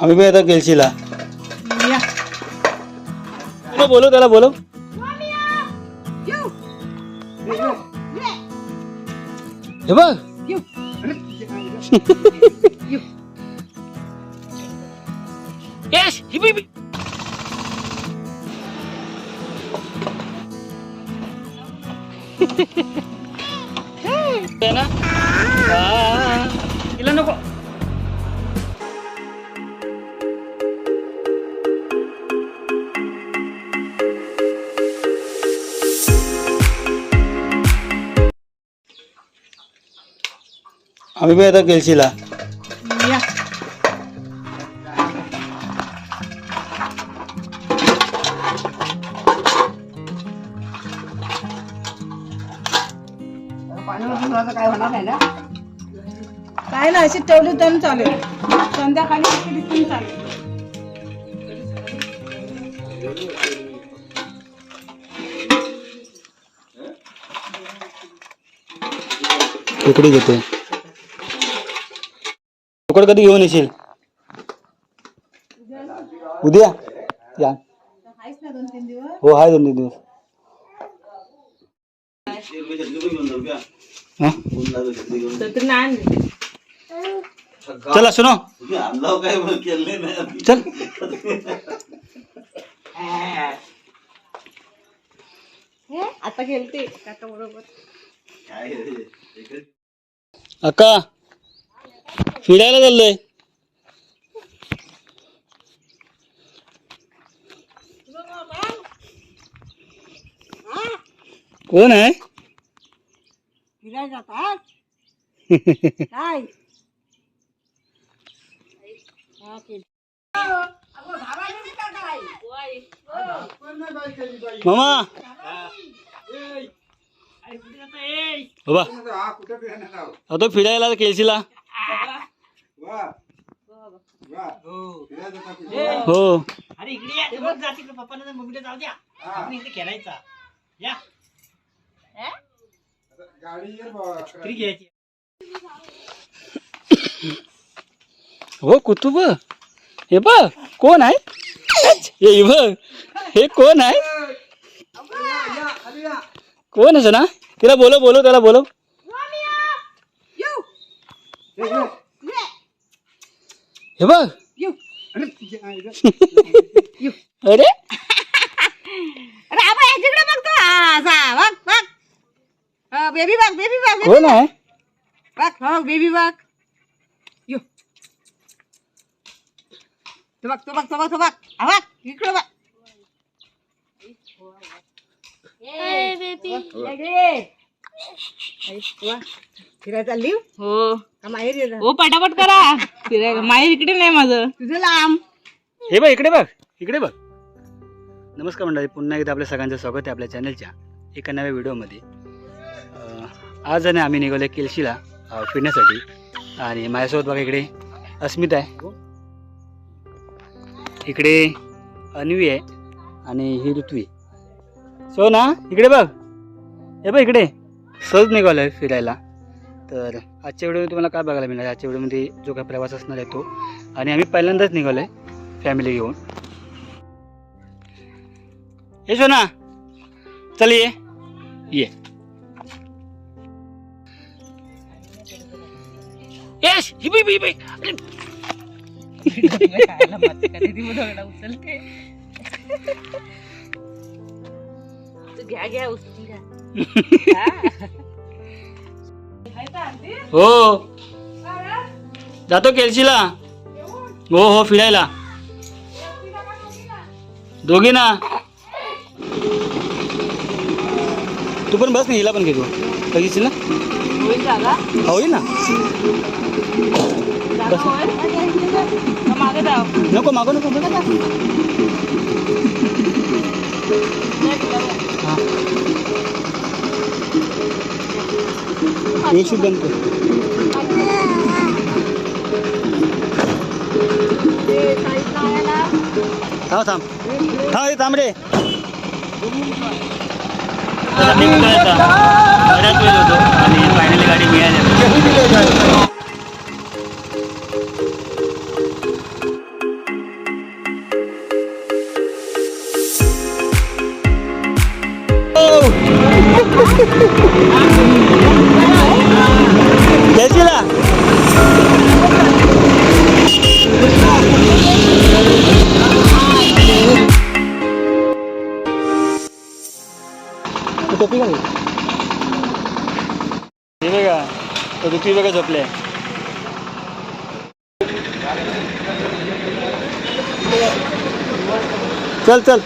आम्ही बी आता केलशीला या. बोलो बोलो त्याला बोलो? येऊ. हे बघ. येऊ. येऊ. यश ही बी- बी- है. ना? आम्ही बी आता केलशीला. या. काय ना अशी ठेवली तर चालेल संध्याकाळी केली चालेल इकडे घेते. तुकड कधी घेऊन येशील? उद्या? या. हो हाय दोन तीन दिवस. हा? चला सुनो. चल. आता गेलते काका बरोबर. अक्का. फिरायला चाललोय कोण आहे फिरायला जातात काय मामा हो बा तो फिरायला केळशीला हो. अरे इकडे या जा तिकडे पप्पाला मम्मीला जाऊ द्या. आपण इकडे खेळायचा. या. घ्यायची हो कुतुब. हे बघ कोण आहे? हे बघ हे कोण आहे? कोण असं ना तिला बोलो बोलो त्याला बोलो येऊ हे बघ. अरे. अरे आबा तिकडे बघतो असा बघ बघ. बेबी बघ बेबी बघ कोण आहे? बघ. हो बेबी बघ. यो. तो बघ तो बघ तो बघ तो बघ. हा बघ इकडे बघ. फिरायला चालली हो? का माहेर हो पटापट करा. फिरायला माहेर इकडे नाही माझं. तुझं लांब. हे बघ इकडे बघ. इकडे बघ. नमस्कार मंडळी पुन्हा एकदा आपल्या सगळ्यांचं स्वागत आहे आपल्या चॅनलच्या एका नव्या व्हिडिओमध्ये. आज आणि आम्ही निघालो केलशीला फिरण्यासाठी. आणि माझ्यासोबत बघा इकडे अस्मिता आहे. इकडे अन्वी आहे आणि ही ऋत्वी सो ना इकडे बघ. हे बघ इकडे. सहज निघालो आहे फिरायला. तर आजच्या व्हिडिओमध्ये तुम्हाला काय बघायला मिळणार आजच्या व्हिडिओमध्ये जो काही प्रवास असणार आहे तो. आणि आम्ही पहिल्यांदाच निघालो आहे फॅमिली घेऊन. ये सोना. चल ये. ये. यश ही बी बी बी घ्या घ्या हो. जातो केलशीला? हो हो फिरायला. दोघी ना तू पण बस ना हिला पण घेतो. बघितली ना? होईल ना? जागा होईल. का मागे नको मागो नको बघ व्यवस्थित बंद कर. थांब थांब. हा हे थांब रे. बऱ्याच वेळ होतो आणि फायनली गाडी मिळाली. बघा झोपले. चल चल.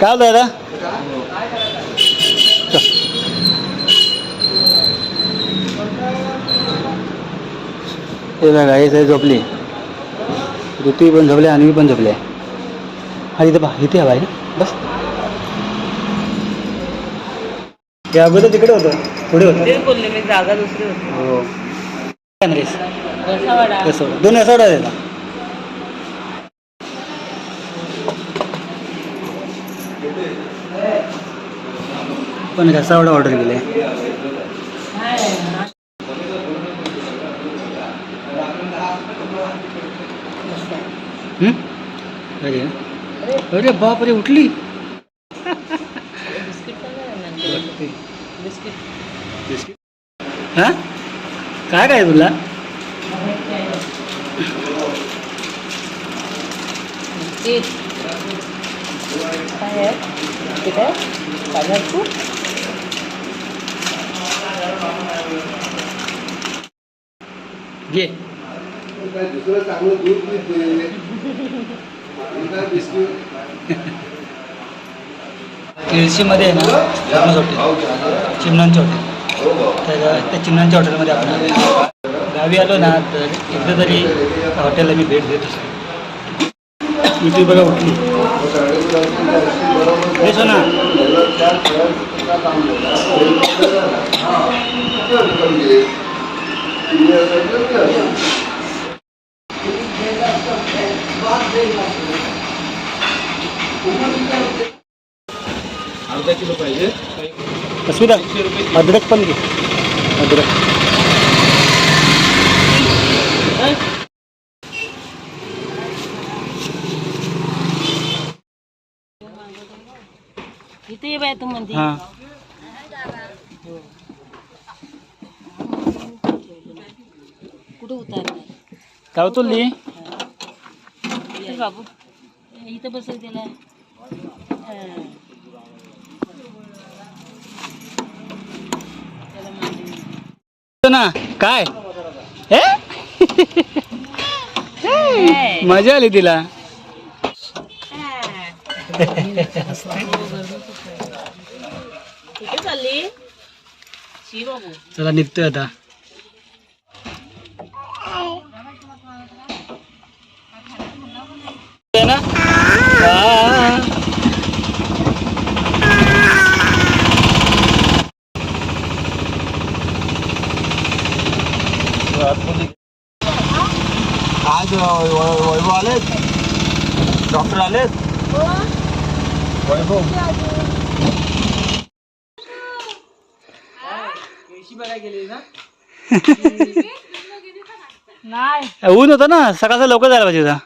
काय दादा? हे बघा हे सगळे झोपली. ऋतू पण झोपले आणि मी पण झोपले. हा इथे पहा इथे हवा आहे बस. हे अगोदर तिकडे होतं. पुढे होतं. तेच बोलले मी जागा दुसरी होती. हो. रसावाडा कसं दोन असं दिला पण रसावडा ऑर्डर केले. अरे अरे बाप रे उठली बिस्किट पण नाही नंतर. बिस्किट हां? काय काय तुला काय आहे तू घे. दुसरं चांगलं दूध काय केळशीमध्ये आहे ना हॉटेल चिमणांचे हॉटेल तर त्या चिन्हांच्या हॉटेलमध्ये आपण गावी आलो ना तर एकदा तरी त्या हॉटेलला मी भेट देत असतो. ती बघा उठली हे सोना. अर्धा किलो पाहिजे अस्मिता अद्रक पण घे. अद्रक. इथे ये बाय तू म्हणते. हां. कुठे उतारणार काय उचलली इथे बाबू. इथं बसव. त्याला. ना. काय. मजा आली तिला. चला निघतोय आता आहे ना हा. आज वैभव आलेत डॉक्टर आलेत नाही. ऊन होतं ना सकाळचा लवकर जायला पाहिजे होता.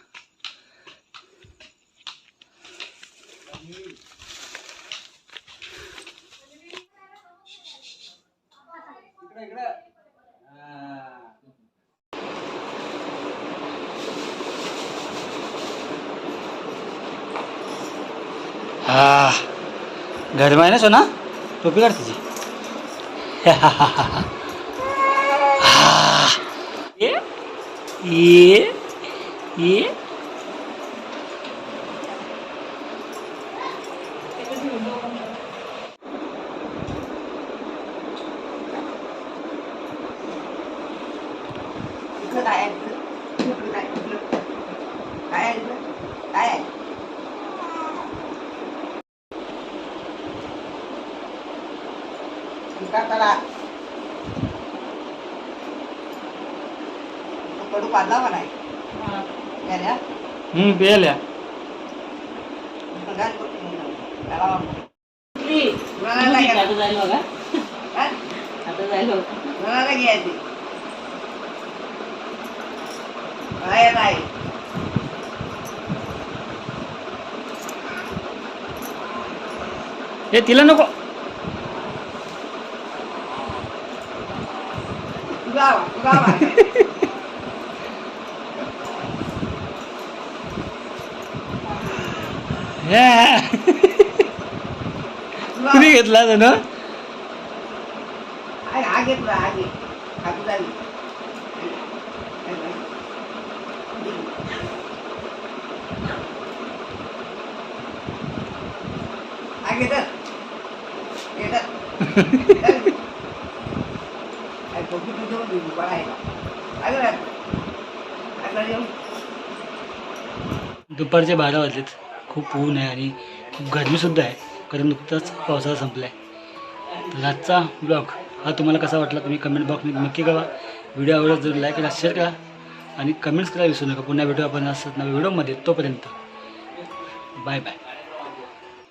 हा. गरम आहे ना सोना? टोपी काढ हा. ये ये ये इकडं काय आहे इकडं? इकडं काय इकडं? काय आहे इकडं? काय आहे इकडं करा. तो कडू पाडला म्हणा या रे. हम्म पियाल्या इकडं घाल बघ. त्याला वापरू. कुठली? कोणाला नाही आता जायला बघा हा? आता जायला बघा. हे तिला नको तुझा तुझा हे. कुणी घेतला ना हा घेतला हा घे हाकू झाली हा घेतात घेतात बघू तुझं बरं आहे अगं अगं येऊन. दुपारचे बारा वाजलेत. खूप ऊन आहे आणि खूप गरमीसुद्धा आहे. कारण नुकताच पावसाळा संपला आहे तर आजचा ब्लॉग हा तुम्हाला कसा वाटला तुम्ही कमेंट बॉक्समध्ये नक्की करा व्हिडिओ आवडला जर लाईक करा शेअर करा आणि कमेंट्स करायला विसरू नका. पुन्हा भेटू आपण असत नव्या व्हिडिओमध्ये तोपर्यंत. Bye bye